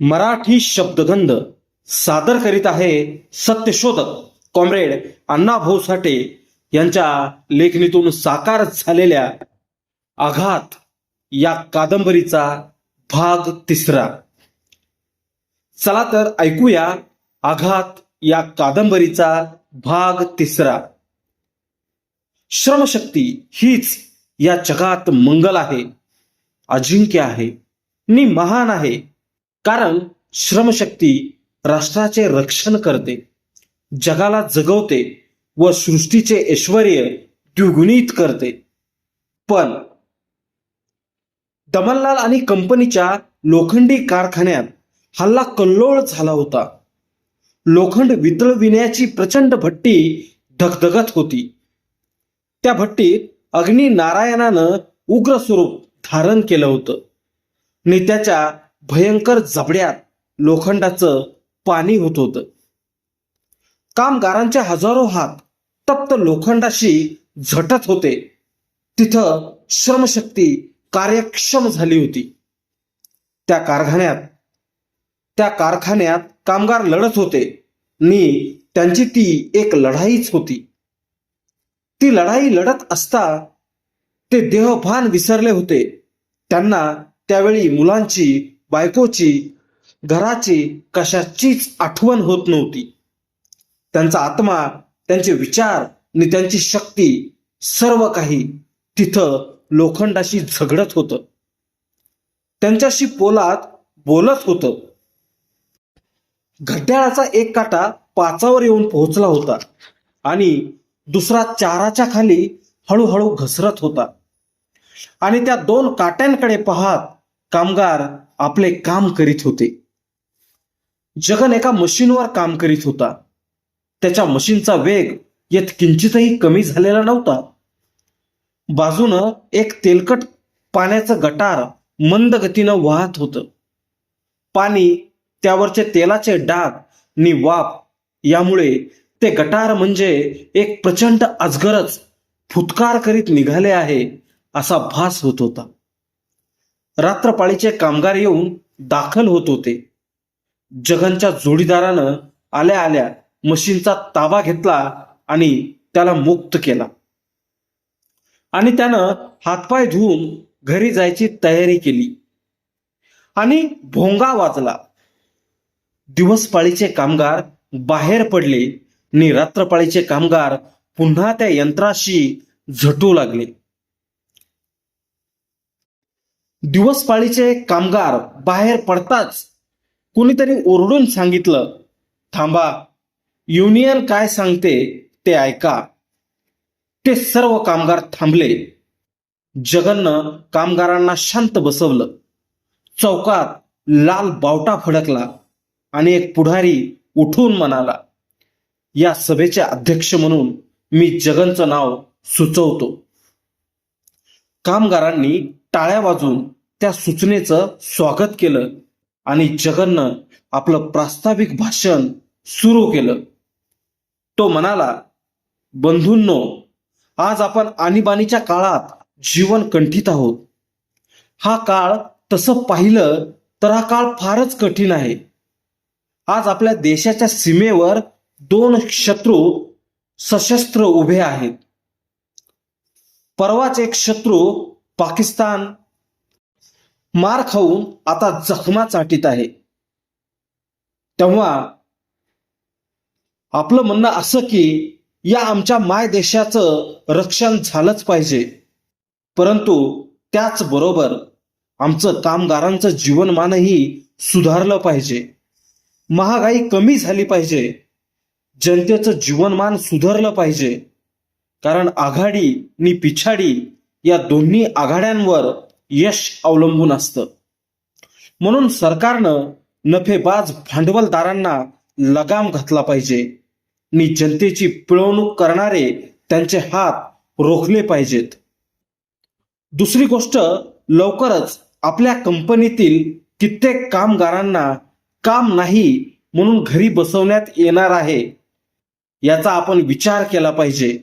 मराठी शब्दगंध सादर करीत आहे सत्यशोधक कॉम्रेड अण्णाभाऊ साठे यांच्या लेखणीतून साकार झालेल्या आघात या कादंबरीचा भाग तिसरा. चला तर ऐकूया आघात या कादंबरीचा भाग तिसरा. श्रमशक्ती हीच या जगात मंगल आहे अजिंक्य आहे नि महान आहे कारण श्रमशक्ती राष्ट्राचे रक्षण करते जगाला जगवते व सृष्टीचे ऐश्वर द्विगुणित करते. पण दमनलाल आणि कंपनीच्या लोखंडी कारखान्यात हल्ला कल्लोळ झाला होता. लोखंड वितळविण्याची प्रचंड भट्टी धगधगत होती. त्या भट्टीत अग्नी नारायणानं उग्र स्वरूप धारण केलं होतं. नेत्याच्या भयंकर जबड्यात लोखंडाचं पाणी होत होतं. कामगारांचे हजारो हात तप्त लोखंडाशी झटत होते. तिथं श्रमशक्ती कार्यक्षम झाली होती. त्या कारखान्यात त्या कारखान्यात कामगार लढत होते. आणि त्यांची ती एक लढाईच होती. ती लढाई लढत असता ते देहभान विसरले होते. त्यांना त्यावेळी मुलांची बायकोची घराची कशाचीच आठवण होत नव्हती. त्यांचा आत्मा त्यांचे विचार आणि त्यांची शक्ती सर्व काही तिथं लोखंडाशी झगडत होतं. त्यांच्याशी पोलात बोलत होतं. घड्याळाचा एक काटा पाचावर येऊन पोहोचला होता आणि दुसरा चाराच्या खाली हळूहळू घसरत होता. आणि त्या दोन काट्यांकडे पाहत कामगार आपले काम करीत होते. जगन एका मशीनवर काम करीत होता. त्याच्या मशीनचा वेग येत किंचितही कमी झालेला नव्हता. बाजूनं एक तेलकट पाण्याचं गटार मंद गतीनं वाहत होतं. पाणी त्यावरचे तेलाचे डाग नि वाफ यामुळे ते गटार म्हणजे एक प्रचंड अजगरच फुतकार करीत निघाले आहे असा भास होत होता. रात्रपाळीचे कामगार येऊन दाखल होत होते. जगनच्या जोडीदारानं आल्या आल्या मशीनचा ताबा घेतला आणि त्याला मुक्त केला. आणि त्यानं हातपाय धुवून घरी जायची तयारी केली. आणि भोंगा वाजला. दिवसपाळीचे कामगार बाहेर पडले आणि रात्रपाळीचे कामगार पुन्हा त्या यंत्राशी झटू लागले. दिवसपाळीचे कामगार बाहेर पडताच कुणीतरी ओरडून सांगितलं थांबा युनियन काय सांगते ते ऐका. ते सर्व कामगार थांबले. जगननं कामगारांना शांत बसवलं. चौकात लाल बावटा फडकला आणि एक पुढारी उठून म्हणाला या सभेचे अध्यक्ष म्हणून मी जगनचं नाव सुचवतो. कामगारांनी टाळ्या वाजून त्या सूचनेचं स्वागत केलं आणि जगननं आपलं प्रास्ताविक भाषण सुरू केलं. तो म्हणाला बंधूंनो आज आपण आणीबाणीच्या काळात जीवन कंठित आहोत. हा काळ तसं पाहिलं तर हा काळ फारच कठीण आहे. आज आपल्या देशाच्या सीमेवर दोन शत्रू सशस्त्र उभे आहेत. परवाच एक शत्रू पाकिस्तान मार खाऊन आता जखमा चाटीत आहे. तेव्हा आपलं म्हणणं असं की या आमच्या माय देशाचं रक्षण झालंच पाहिजे. परंतु त्याचबरोबर आमचं कामगारांचं जीवनमानही सुधारलं पाहिजे. महागाई कमी झाली पाहिजे. जनतेचं जीवनमान सुधारलं पाहिजे. कारण आघाडी आणि पिछाडी या दोन्ही आघाड्यांवर यश अवलंबून असतं. म्हणून सरकारनं नफेबाज भांडवलदारांना लगाम घातला पाहिजे. आणि जनतेची पिळवणूक करणारे त्यांचे हात रोखले पाहिजेत. दुसरी गोष्ट लवकरच आपल्या कंपनीतील कित्येक कामगारांना काम नाही म्हणून घरी बसवण्यात येणार आहे. याचा आपण विचार केला पाहिजे.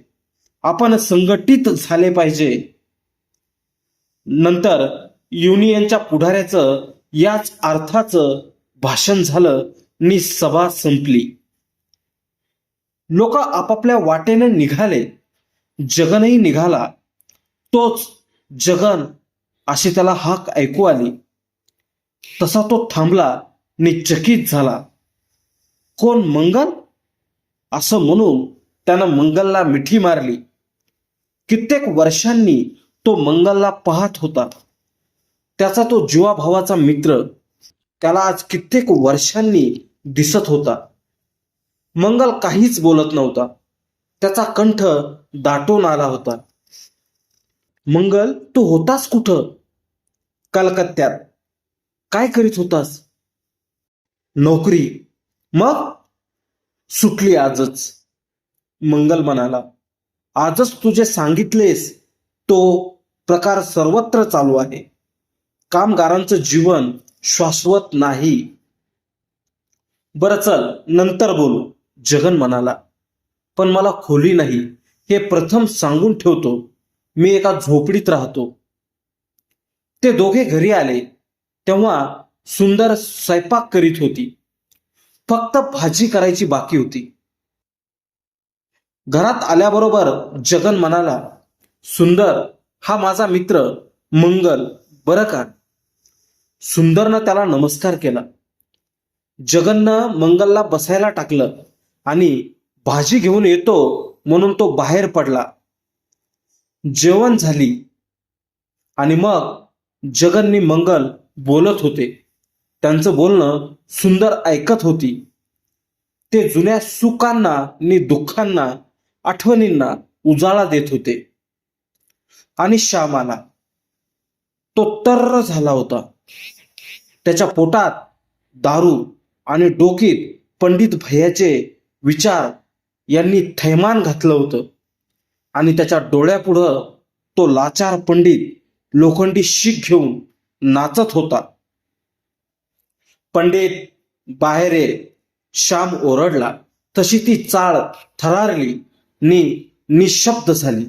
आपण संघटित झाले पाहिजे. नंतर युनियनच्या पुढाऱ्याचं याच अर्थाचं भाषण झालं नि सभा संपली. लोक आपापल्या वाटेने निघाले. जगनही निघाला. तोच जगन अशी त्याला हाक ऐकू आली. तसा तो थांबला नि चकित झाला. कोण मंगल? असं म्हणून त्यानं मंगलला मिठी मारली. कित्येक वर्षांनी तो मंगलला पाहत होता. त्याचा तो जीवाभावाचा मित्र त्याला आज कित्येक वर्षांनी दिसत होता. मंगल काहीच बोलत नव्हता. त्याचा कंठ दाटून आला होता. मंगल तू होतास कुठं? कलकत्त्यात. काय करीत होतास? नोकरी. मग? सुटली आजच. मंगल म्हणाला आजच तुझे सांगितलेस तो प्रकार सर्वत्र चालू आहे. कामगारांचं जीवन शाश्वत नाही. बरं चल नंतर बोलू. जगन म्हणाला पण मला खोली नाही. हे प्रथम सांगून ठेवतो. मी एका झोपडीत राहतो. ते दोघे घरी आले. तेव्हा सुंदर स्वयंपाक करीत होती. फक्त भाजी करायची बाकी होती. घरात आल्याबरोबर जगन म्हणाला सुंदर हा माझा मित्र मंगल बरं का सुंदरनं त्याला नमस्कार केला. जगननं मंगलला बसायला टाकलं आणि भाजी घेऊन येतो म्हणून तो बाहेर पडला. जेवण झाली आणि मग जगननी मंगल बोलत होते. त्यांचं बोलणं सुंदर ऐकत होती. ते जुन्या सुखांना आणि दुःखांना आठवणींना उजाळा देत होते. आणि श्यामाला. तो तर्र झाला होता. त्याच्या पोटात दारू आणि डोकीत पंडित भैयाचे विचार यांनी थैमान घातलं होतं. आणि त्याच्या डोळ्यापुढं तो लाचार पंडित लोखंडी शीख घेऊन नाचत होता. पंडित बाहेर श्याम ओरडला. तशी ती चाळ थरारली नि निशब्द झाली.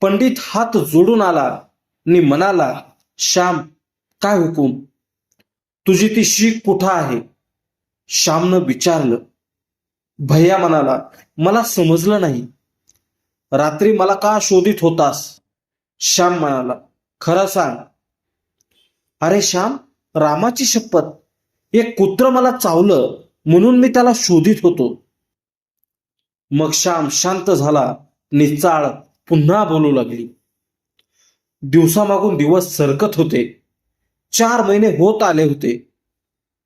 पंडित हात जोडून आला नि म्हणाला श्याम काय हुकूम? तुझी ती शीख कुठं आहे? श्यामनं विचारलं. भैया म्हणाला मला समजलं नाही. रात्री मला का शोधित होतास? श्याम म्हणाला खरं सांग. अरे श्याम रामाची शपथ. एक कुत्र मला चावलं म्हणून मी त्याला शोधित होतो. मग श्याम शांत झाला निचाळत पुन्हा बोलू लागली. दिवसामागून दिवस सरकत होते. चार महिने होत आले होते.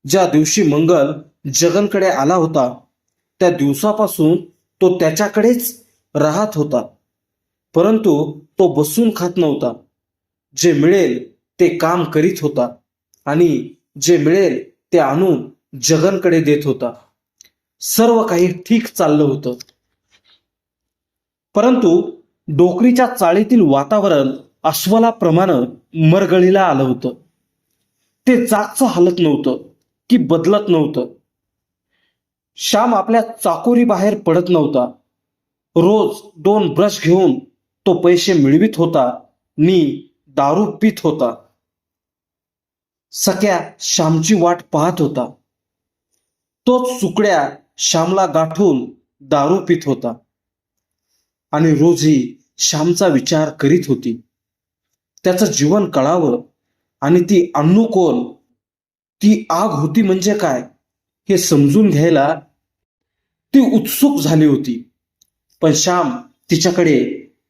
ज्या दिवशी मंगल जगनकडे आला होता त्या दिवसापासून तो त्याच्याकडेच राहत होता. परंतु तो बसून खात नव्हता. जे मिळेल ते काम करीत होता आणि जे मिळेल ते आणून जगनकडे देत होता. सर्व काही ठीक चाललं होतं. परंतु डोकरीच्या चाळीतील वातावरण अस्वलाप्रमाणे मरगळीला आलं होतं. ते जागचं हलत नव्हतं की बदलत नव्हतं. श्याम आपल्या चाकोरी बाहेर पडत नव्हता. रोज दोन ब्रश घेऊन तो पैसे मिळवित होता. नी दारू पित होता. सख्या श्यामची वाट पाहत होता. तोच सुकड्या श्यामला गाठून दारू पित होता. आणि रोजी श्यामचा विचार करीत होती. त्याचं जीवन कळावं आणि ती अनुकोल ती आग होती म्हणजे काय हे समजून घ्यायला ती उत्सुक झाली होती. पण श्याम तिच्याकडे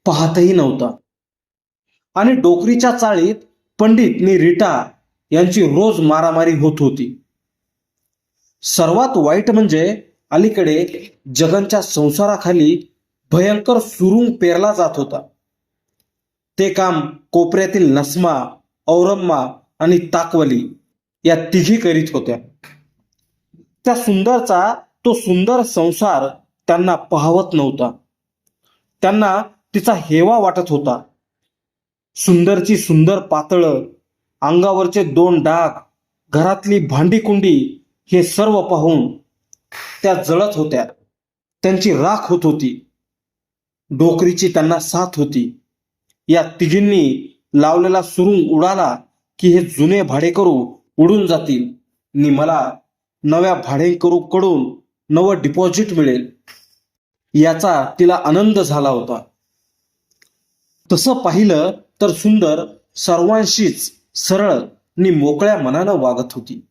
पाहतही नव्हता. आणि डोकरीच्या चाळीत पंडित नि रीटा यांची रोज मारामारी होत होती. सर्वात वाईट म्हणजे अलीकडे जगनच्या संसाराखाली भयंकर सुरुंग पेरला जात होता. ते काम कोपऱ्यातील नसमा औरम्मा आणि ताकवली या तिघी करीत होत्या. त्या सुंदरचा तो सुंदर संसार त्यांना पाहवत नव्हता. त्यांना तिचा हेवा वाटत होता. सुंदरची सुंदर पातळ अंगावरचे दोन डाग घरातली भांडीकुंडी हे सर्व पाहून त्या जळत होत्या. त्यांची राख होत होती. डोकरीची त्यांना साथ होती. या तिघींनी लावलेला सुरुंग उडाला की हे जुने भाडेकरू उडून जातील. नि मला नव्या भाडेकरूकडून नवं डिपॉझिट मिळेल. याचा तिला आनंद झाला होता. तसं पाहिलं तर सुंदर सर्वांशीच सरळ नि मोकळ्या मनानं वागत होती.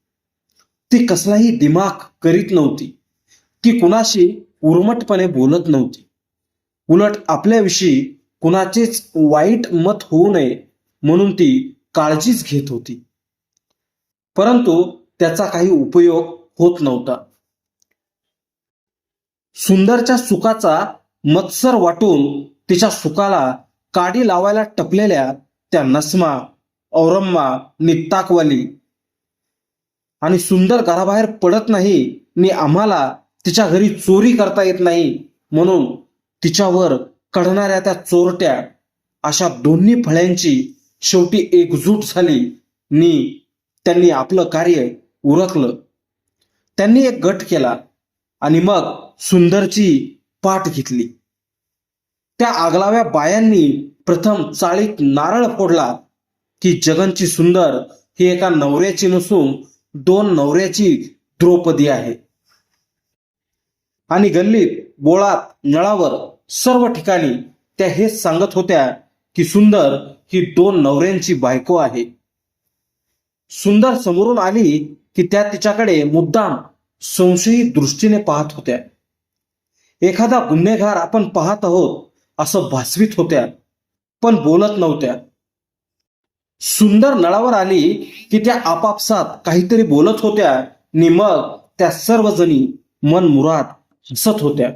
ती कसलाही दिमाग करीत नव्हती. ती कुणाशी उर्मटपणे बोलत नव्हती. उलट आपल्याविषयी कुणाचेच वाईट मत होऊ नये म्हणून ती काळजीच घेत होती. परंतु त्याचा काही उपयोग होत नव्हता. सुंदरच्या सुखाचा मत्सर वाटून तिच्या सुखाला काडी लावायला टपलेल्या त्या नस्मा औरम्मा नित्ताकवाली आणि सुंदर घराबाहेर पडत नाही नि आम्हाला तिच्या घरी चोरी करता येत नाही म्हणून तिच्यावर कढणाऱ्या त्या चोरट्या अशा दोन्ही फळ्यांची शेवटी एकजूट झाली. नी त्यांनी आपलं कार्य उरकलं. त्यांनी एक गट केला आणि मग सुंदरची पाठ घेतली. त्या आगलाव्या बायांनी प्रथम चाळीत नारळ फोडला की जगनची सुंदर ही एका नवऱ्याची नसून दोन नवऱ्याची द्रौपदी आहे. आणि गल्लीत बोळात नळावर सर्व ठिकाणी त्या हेच सांगत होत्या की सुंदर ही दोन नवऱ्यांची बायको आहे. सुंदर समोरून आली की त्या तिच्याकडे मुद्दाम संशयी दृष्टीने पाहत होत्या. एखादा गुन्हेगार आपण पाहत आहोत असं भासवित होत्या पण बोलत नव्हत्या. सुंदर नळावर आली की त्या आपापसात काहीतरी बोलत होत्या आणि मग त्या सर्वजणी मन मुराद हसत होत्या.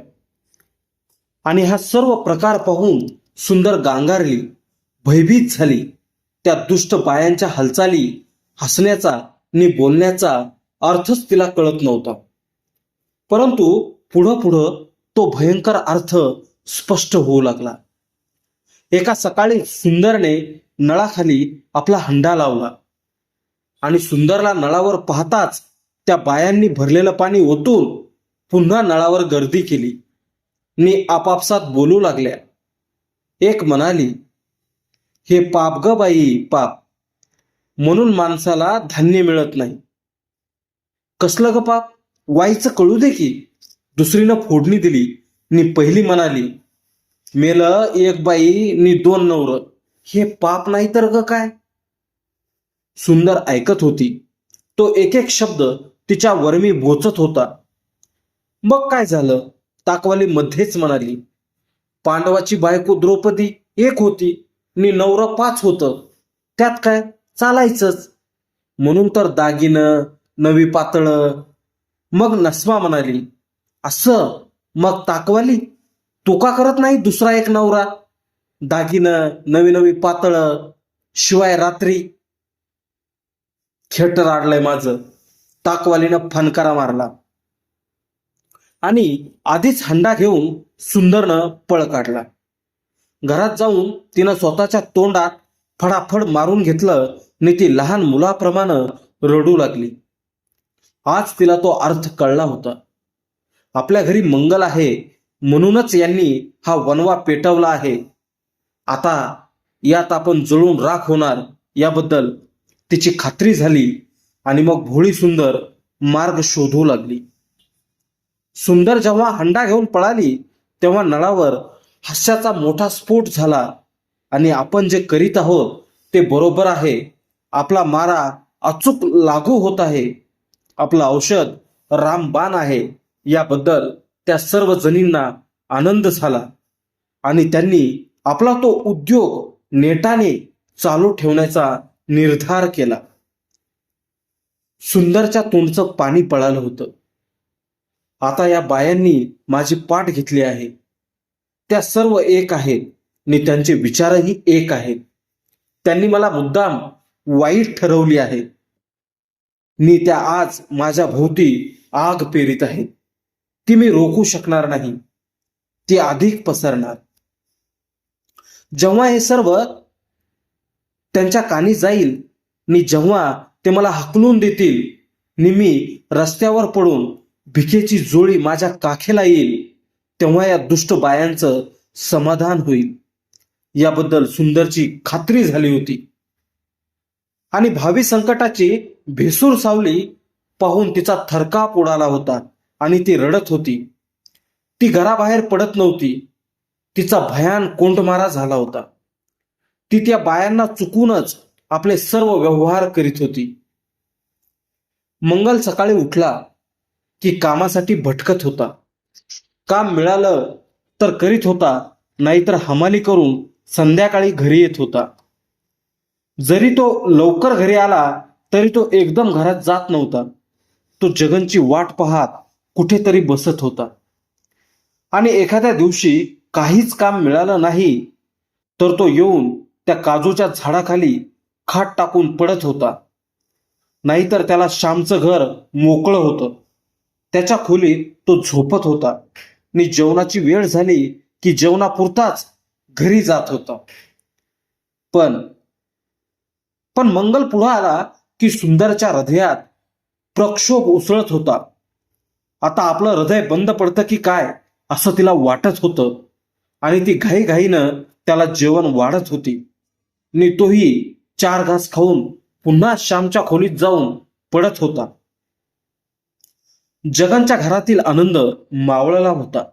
आणि हा सर्व प्रकार पाहून सुंदर गांगारली भयभीत झाली. त्या दुष्ट बायांच्या हालचाली हसण्याचा नि बोलण्याचा अर्थच तिला कळत नव्हता. परंतु पुढं पुढं तो भयंकर अर्थ स्पष्ट होऊ लागला. एका सकाळी सुंदरने नळाखाली आपला हंडा लावला. आणि सुंदरला नळावर पाहताच त्या बायांनी भरलेलं पाणी ओतून पुन्हा नळावर गर्दी केली. नि आपापसात बोलू लागल्या. एक म्हणाली हे पाप ग बाई पाप. म्हणून माणसाला धान्य मिळत नाही. कसलं ग पाप? वाईचं कळू दे की. दुसरीनं फोडणी दिली. नि पहिली म्हणाली मेलं एक बाई नि दोन नवर. हे पाप नाही तर ग काय? सुंदर ऐकत होती. तो एक एक शब्द तिच्या वर्मी बोचत होता. मग काय झालं? ताकवाली मध्येच म्हणाली पांडवाची बायको द्रौपदी एक होती नि नवरा पाच होतं. त्यात काय? चालायचंच. म्हणून तर दागिनं नवी पातळं. मग नस्मा म्हणाली असं? मग ताकवाली? तू का करत नाही दुसरा एक नवरा? दागिनं नवी नवी पातळं शिवाय रात्री. खेटर आडलंय माझं. ताकवालीनं फनकारा मारला. आणि आधीच हंडा घेऊन सुंदरनं पळ काढला. घरात जाऊन तिनं स्वतःच्या तोंडात फडाफड मारून घेतलं आणि ती लहान मुलाप्रमाणे रडू लागली. आज तिला तो अर्थ कळला होता. आपल्या घरी मंगल आहे म्हणूनच यांनी हा वनवा पेटवला आहे. आता यात आपण जळून राख होणार याबद्दल तिची खात्री झाली आणि मग भोळी सुंदर मार्ग शोधू लागली. सुंदर जेव्हा हंडा घेऊन पळाली तेव्हा नळावर हास्याचा मोठा स्फोट झाला. आणि आपण जे करीत आहोत ते बरोबर आहे. आपला मारा अचूक लागू होत आहे. आपलं औषध रामबाण आहे. याबद्दल त्या सर्व जणींना आनंद झाला. आणि त्यांनी आपला तो उद्योग नेटाने चालू ठेवण्याचा निर्धार केला. सुंदरच्या तोंडचं पाणी पळालं होतं. आता या बायांनी माझी पाठ घेतली आहे. त्या सर्व एक आहेत आणि त्यांचे विचारही एक आहेत. त्यांनी मला मुद्दाम वाईट ठरवली आहे. मी त्या आज माझ्या भोवती आग पेरित आहेत ती मी रोखू शकणार नाही. ती अधिक पसरणार. जेव्हा हे सर्व त्यांच्या कानी जाईल नि जेव्हा ते मला हकलून देतील नि मी रस्त्यावर पडून भिकेची जोळी माझ्या काखेला येईल तेव्हा या दुष्ट बायांचं समाधान होईल. याबद्दल सुंदरची खात्री झाली होती. आणि भावी संकटाची भेसूर सावली पाहून तिचा थरकाप उडाला होता आणि ती रडत होती. ती घराबाहेर पडत नव्हती. तिचा भयान कोंडमारा झाला होता. ती त्या बायांना चुकूनच आपले सर्व व्यवहार करीत होती. मंगल सकाळी उठला. की कामासाठी भटकत होता. काम मिळालं तर करीत होता नाहीतर हमाली करून संध्याकाळी घरी येत होता. जरी तो लवकर घरी आला तरी तो एकदम घरात जात नव्हता. तो जगनची वाट पाहत कुठेतरी बसत होता. आणि एखाद्या दिवशी काहीच काम मिळालं नाही तर तो येऊन त्या काजूच्या झाडाखाली खाट टाकून पडत होता. नाहीतर त्याला श्यामचं घर मोकळं होतं. त्याच्या खोलीत तो झोपत होता. आणि जेवणाची वेळ झाली की जेवणापुरताच घरी जात होता. पण पण मंगल पुढे आला की सुंदरच्या हृदयात प्रक्षोभ उसळत होता. आता आपलं हृदय बंद पडतं की काय असं तिला वाटत होतं. आणि ती घाईघाईनं त्याला जेवण वाढत होती. आणि तोही चार घास खाऊन पुन्हा श्यामच्या खोलीत जाऊन पडत होता. जगांच्या घरातील आनंद मावळला होता.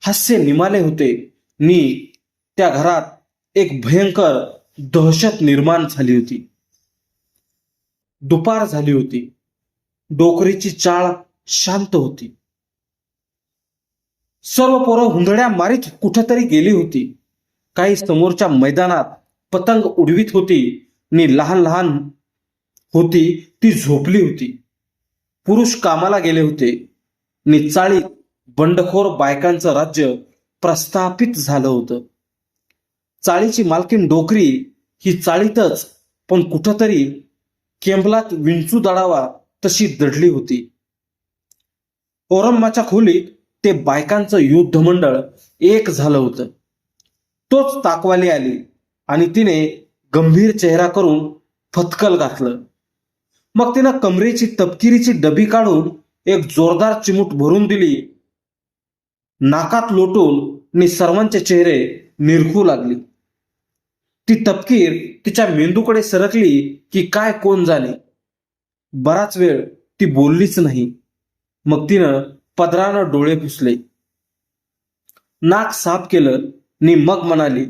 हास्य निमाले होते. नि त्या घरात एक भयंकर दहशत निर्माण झाली होती. दुपार झाली होती. डोकरीची चाळ शांत होती. सर्व पोरं हुंदड्या मारीत कुठेतरी गेली होती. काही समोरच्या मैदानात पतंग उडवीत होती. आणि लहान लहान होती ती झोपली होती. पुरुष कामाला गेले होते. निचाळीत बंडखोर बायकांचं राज्य प्रस्थापित झालं होतं. चाळीची मालकीन डोकरी ही चाळीतच पण कुठंतरी केंबलात विंचू दडावा तशी दडली होती. औरंगाच्या खोलीत ते बायकांचं युद्ध मंडळ एक झालं होतं. तोच ताकवाली आली आणि तिने गंभीर चेहरा करून फतकल घातलं. मग तिनं कमरेची तपकिरीची डबी काढून एक जोरदार चिमूट भरून दिली. नाकात लोटून नि सर्वांचे चेहरे निरखू लागली. ती तपकीर तिच्या मेंदूकडे सरकली की काय कोण जाणे. बराच वेळ ती बोललीच नाही. मग तिनं पदरानं डोळे पुसले. नाक साफ केलं नि मग म्हणाली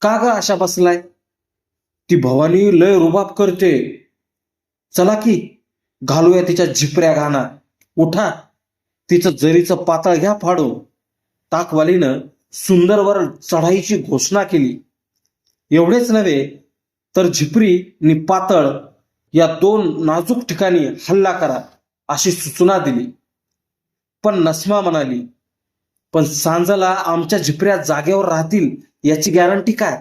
का ग अशा बसलाय? ती भवानी लय रुबाब करते. चला की घालूया तिच्या झिपऱ्या घाणात उठा. तिचं जरीचं पातळ घ्या फाडून. ताकवालीनं सुंदरवर चढाईची घोषणा केली. एवढेच नव्हे तर झिपरी आणि पातळ या दोन नाजूक ठिकाणी हल्ला करा अशी सूचना दिली. पण नस्मा म्हणाली पण सांजला आमच्या झिपऱ्या जागेवर राहतील याची गॅरंटी काय?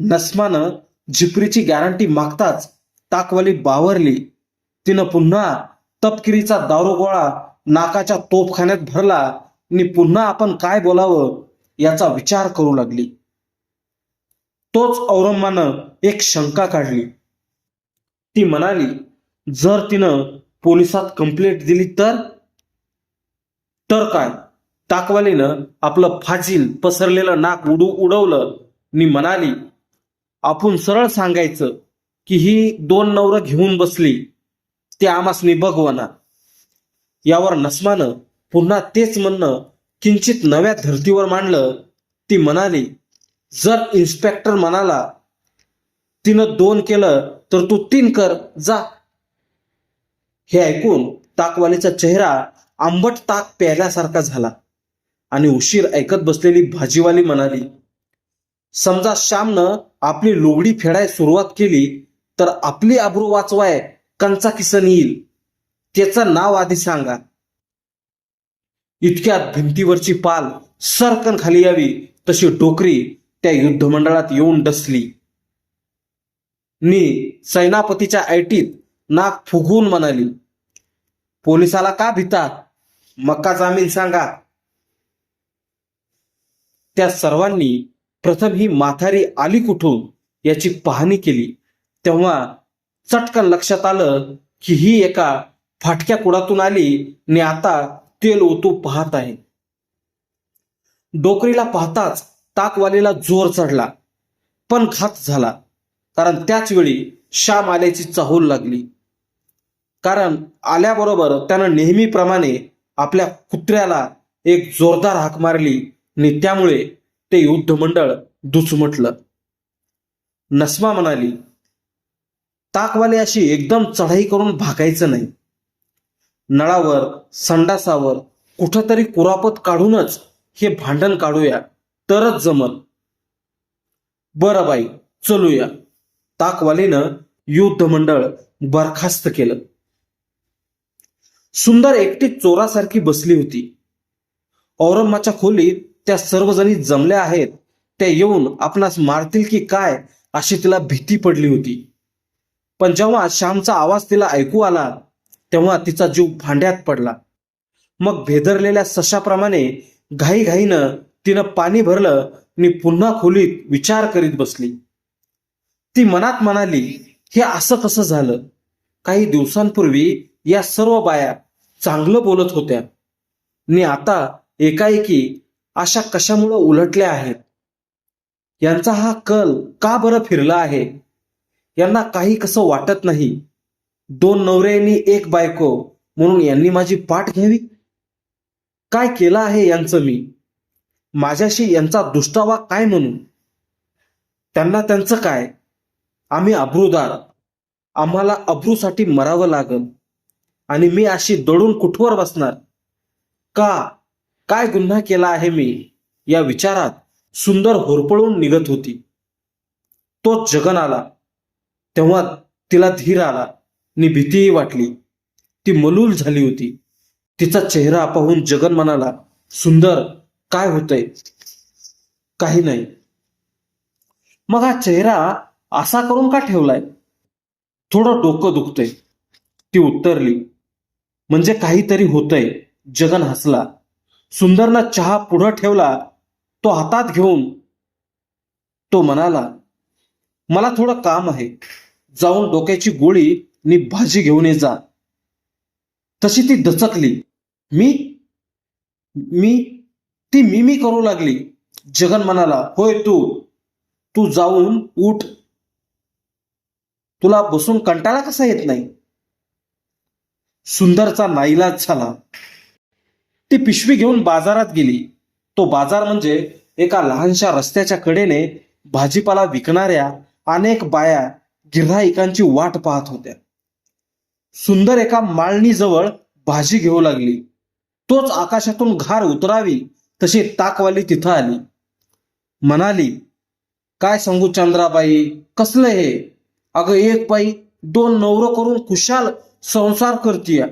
नस्मानं झिपरीची गॅरंटी मागताच ताकवाली बावरली. तिनं पुन्हा तपकिरीचा दारोगोळा नाकाच्या तोफखान्यात भरला. आणि पुन्हा आपण काय बोलावं याचा विचार करू लागली. तोच औरंगानं एक शंका काढली. ती म्हणाली जर तिनं पोलिसात कंप्लेंट दिली तर? तर काय? ताकवालीनं आपलं फाजील पसरलेलं नाक उडू उडवलं नि म्हणाली आपण सरळ सांगायचं की ही दोन नवरं घेऊन बसली ते आमासनी बघवना यावर नस्मानं पुन्हा तेच म्हणणं किंचित नव्या धर्तीवर मांडलं ती म्हणाली जर इन्स्पेक्टर म्हणाला तिनं दोन केलं तर तू तीन कर जा. हे ऐकून ताकवालीचा चेहरा आंबट ताक प्यायल्यासारखा झाला आणि उशीर ऐकत बसलेली भाजीवाली म्हणाली समजा श्यामनं आपली लुगडी फेडाय सुरुवात केली तर आपली आबरू वाचवाय कंचा किसन येईल. त्याचं नाव आधी सांगा. इतक्यात भिंतीवरची पाल सरकन खाली यावी तशी डोकरी त्या युद्धमंडळात येऊन डसली. नी सैनापतीच्या ऐटीत नाक फुगवून म्हणाली पोलिसाला का भितात? मक्का जामीन सांगा. त्या सर्वांनी प्रथम ही माथारी आली कुठून याची पाहणी केली. तेव्हा चटकन लक्षात आलं की ही एका फाटक्या कुडातून आली आणि आता तेल ओतू पाहत आहे. डोकरीला पाहताच ताकवालीला जोर चढला पण घात झाला कारण त्याच वेळी श्याम आल्याची चाहूल लागली. कारण आल्याबरोबर त्यानं नेहमीप्रमाणे आपल्या कुत्र्याला एक जोरदार हाक मारली आणि त्यामुळे ते युद्धमंडळ दुचमटलं. नस्मा म्हणाली ताकवाले अशी एकदम चढाई करून भागायचं नाही. नळावर संडासावर कुठंतरी कुरापत काढूनच हे भांडण काढूया. तरच जमल. बरं बाई चलूया. ताकवालीनं युद्ध मंडळ बरखास्त केलं. सुंदर एकटी चोरासारखी बसली होती. औरंगाच्या खोलीत त्या सर्वजणी जमल्या आहेत. त्या येऊन आपणास मारतील की काय अशी तिला भीती पडली होती. पण जेव्हा श्यामचा आवाज तिला ऐकू आला तेव्हा तिचा जीव भांड्यात पडला. मग भेदरलेल्या सशाप्रमाणे घाईघाईनं तिनं पाणी भरलं आणि पुन्हा खोलीत विचार करीत बसली. ती मनात म्हणाली हे असं कसं झालं? काही दिवसांपूर्वी या सर्व बाया चांगलं बोलत होत्या. आणि आता एकाएकी अशा कशामुळं उलटल्या आहेत? यांचा हा कल का बरं फिरला आहे? यांना काही कसं वाटत नाही. दोन नवऱ्यांनी एक बायको म्हणून यांनी माझी पाठ घ्यावी? काय केलं आहे यांचं मी? माझ्याशी यांचा दुष्टावा काय म्हणून? त्यांना त्यांचं काय? आम्ही अब्रूदार. आम्हाला अब्रूसाठी मरावं लागल. आणि मी अशी दडून कुठवर बसणार? का? काय गुन्हा केला आहे मी? या विचारात सुंदर होरपळून निघत होती. तो जगन आला. तेव्हा तिला धीर आला. आणि भीतीही वाटली. ती मलूल झाली होती. तिचा चेहरा पाहून जगन म्हणाला सुंदर काय होतंय? काही नाही. मग हा चेहरा असा करून का ठेवलाय? थोडं डोकं दुखतंय. ती उत्तरली म्हणजे काहीतरी होतंय. जगन हसला. सुंदरनं चहा पुढं ठेवला तो हातात घेऊन. तो म्हणाला मला थोडं काम आहे. जाऊन डोक्याची गोळी आणि भाजी घेऊन ये जा. तशी ती दचकली. मी मी ती मिमी करू लागली. जगन म्हणाला होय तू तू जाऊन उठ. तुला बसून कंटाळा कसा येत नाही? सुंदरचा नाईलाज झाला. ती पिशवी घेऊन बाजारात गेली. तो बाजार म्हणजे एका लहानशा रस्त्याच्या कडेने भाजीपाला विकणाऱ्या अनेक बाया गिऱ्हाईकांची वाट पाहत होत्या. सुंदर एका माळणीजवळ भाजी घेऊ लागली. तोच आकाशातून घार उतरावी तशी ताकवाली तिथं आली. म्हणाली काय सांगू चंद्राबाई कसलं हे? अगं एक बाई दोन नवरं करून खुशाल संसार करतीय.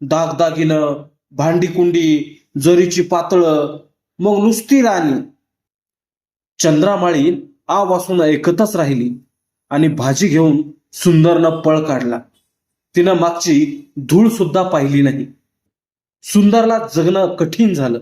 दागदागिनं भांडी कुंडी जरीची पातळं मग नुसती राणी. चंद्रामाळी आवासून ऐकतच राहिली. आणि भाजी घेऊन सुंदरनं पळ काढला. तिनं मागची धूळ सुद्धा पाहिली नाही. सुंदरला जगणं कठीण झालं.